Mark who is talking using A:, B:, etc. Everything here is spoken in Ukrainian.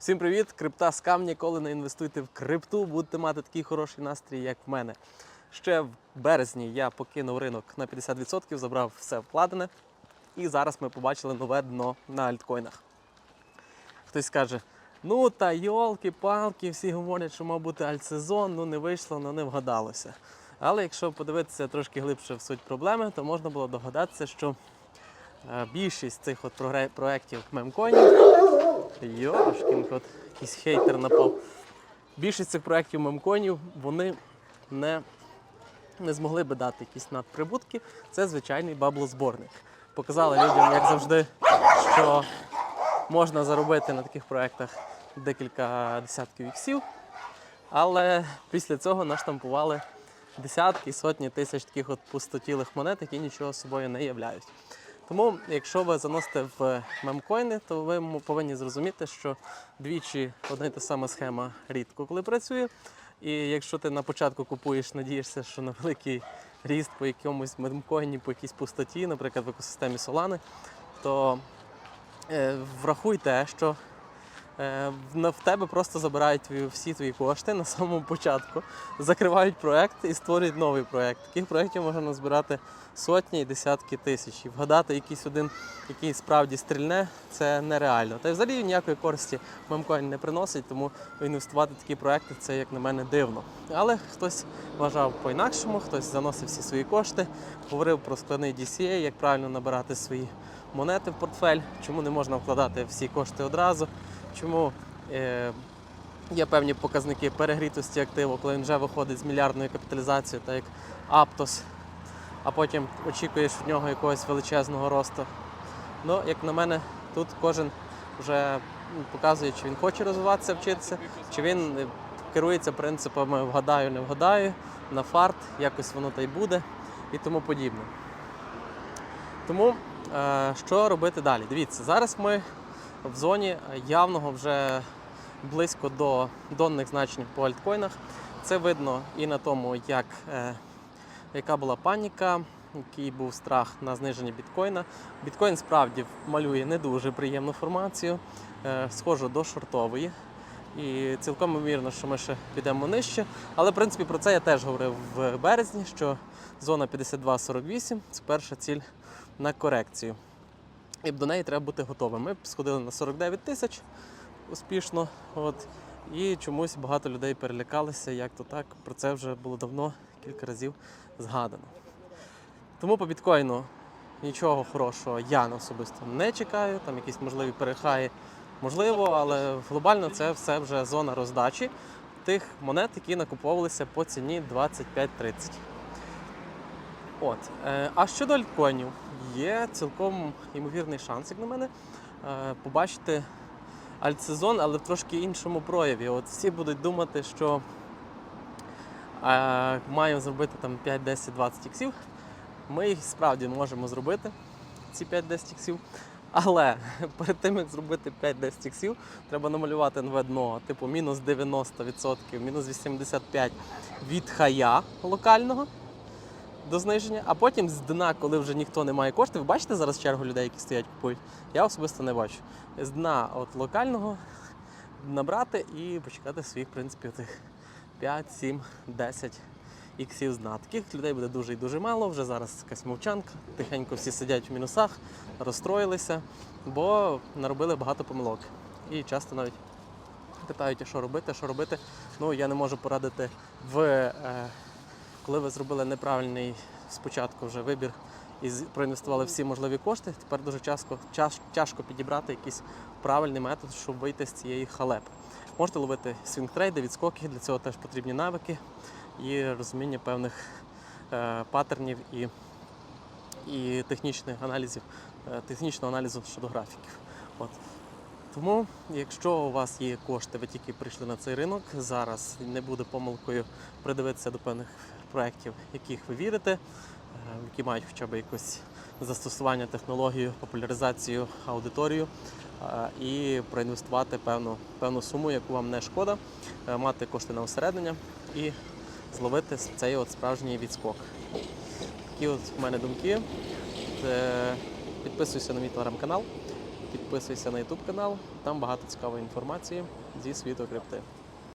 A: Всім привіт! Крипта скам ніколи не інвестуйте в крипту, будете мати такий хороший настрій, як в мене. Ще в березні я покинув ринок на 50%, забрав все вкладене. І зараз ми побачили нове дно на альткоїнах. Хтось скаже: ну та йолки-палки, всі говорять, що мав бути альтсезон, ну не вийшло, ну не вгадалося. Але якщо подивитися трошки глибше в суть проблеми, то можна було догадатися, що більшість цих от проєктів мемкоїнів Йошкін кот, якийсь хейтер напав. Більшість цих проєктів мемконів вони не, не змогли би дати якісь надприбутки. Це звичайний баблозборник. Показали людям, як завжди, що можна заробити на таких проєктах декілька десятків іксів, але після цього наштампували десятки, сотні тисяч таких от пустотілих монет, які нічого собою не являють. Тому, якщо ви заносите в мемкоїни, то ви повинні зрозуміти, що двічі одна й та сама схема рідко коли працює. І якщо ти на початку купуєш, надієшся, що на великий ріст по якомусь мемкоїні, по якійсь пустоті, наприклад, в екосистемі Solana, то е, врахуй те, що в- тебе просто забирають всі твої кошти на самому початку, закривають проект і створюють новий проект. Таких проєктів можна назбирати сотні і десятки тисяч. І вгадати якийсь один, який справді стрільне, це нереально. Та й взагалі ніякої користі мемкоін не приносить, тому інвестувати в такі проекти це, як на мене, дивно. Але хтось вважав по-інакшому, хтось заносив всі свої кошти, говорив про складний DCA, як правильно набирати свої монети в портфель, чому не можна вкладати всі кошти одразу, чому. Е- Є певні показники перегрітості активу, коли він вже виходить з мільярдною капіталізацією, так як Aptos, а потім очікуєш від нього якогось величезного росту. Ну, як на мене, тут кожен вже показує, чи він хоче розвиватися, вчитися, чи він е, керується принципами вгадаю, не вгадаю, на фарт, якось воно та й буде і тому подібне. Тому що робити далі? Дивіться, зараз ми в зоні явного вже близько до донних значень по альткоїнах. Це видно і на тому, як, е, яка була паніка, який був страх на зниження біткоїна. Біткоін справді малює не дуже приємну формацію, е, схожу до шортової. І цілком ймовірно, що ми ще підемо нижче. Але в принципі про це я теж говорив в березні, що зона 52-48 це перша ціль на корекцію. І до неї треба бути готовим. Ми сходили на 49 тисяч успішно. От, і чомусь багато людей перелякалися, як то так. Про це вже було давно кілька разів згадано. Тому по біткоїну нічого хорошого я особисто не чекаю. Там якісь можливі перехаї можливо, але глобально це все вже зона роздачі тих монет, які накуповувалися по ціні 25-30. От. Е, а щодо альткоїнів, є цілком ймовірний шанс, як на мене, е, побачити альтсезон, але в трошки іншому прояві. От всі будуть думати, що е, маємо зробити там 5, 10, 20 іксів. Ми їх справді можемо зробити, ці 5-10 іксів. Але перед тим, як зробити 5-10 іксів, треба намалювати нове дно, типу мінус 90%, мінус 85% від хая локального до зниження, а потім з дна, коли вже ніхто не має коштів, ви бачите зараз чергу людей, які стоять купують? Я особисто не бачу. З дна от локального набрати і почекати своїх, в принципі, тих 5, 7, 10 іксів з дна. Таких людей буде дуже і дуже мало. Вже зараз якась мовчанка. Тихенько всі сидять в мінусах, розстроїлися, бо наробили багато помилок. І часто навіть питають, що робити, що робити. Ну, я не можу порадити в. Е, коли ви зробили неправильний спочатку вже вибір і проінвестували всі можливі кошти, тепер дуже чаш- тяжко підібрати якийсь правильний метод, щоб вийти з цієї халепи. Можете ловити свінгтрейди, відскоки, для цього теж потрібні навики і розуміння певних е, паттернів і, і технічних аналізів, е, технічного аналізу щодо графіків. От. Тому, якщо у вас є кошти, ви тільки прийшли на цей ринок, зараз не буде помилкою придивитися до певних проєктів, яких ви вірите, е, які мають хоча б якось застосування технологію, популяризацію, аудиторію, е, і проінвестувати певну, певну суму, яку вам не шкода, е, мати кошти на осереднення і зловити цей от справжній відскок. Такі от в мене думки. Підписуйся на мій телеграм-канал. Підписуйся на YouTube канал, там багато цікавої інформації зі світу крипти.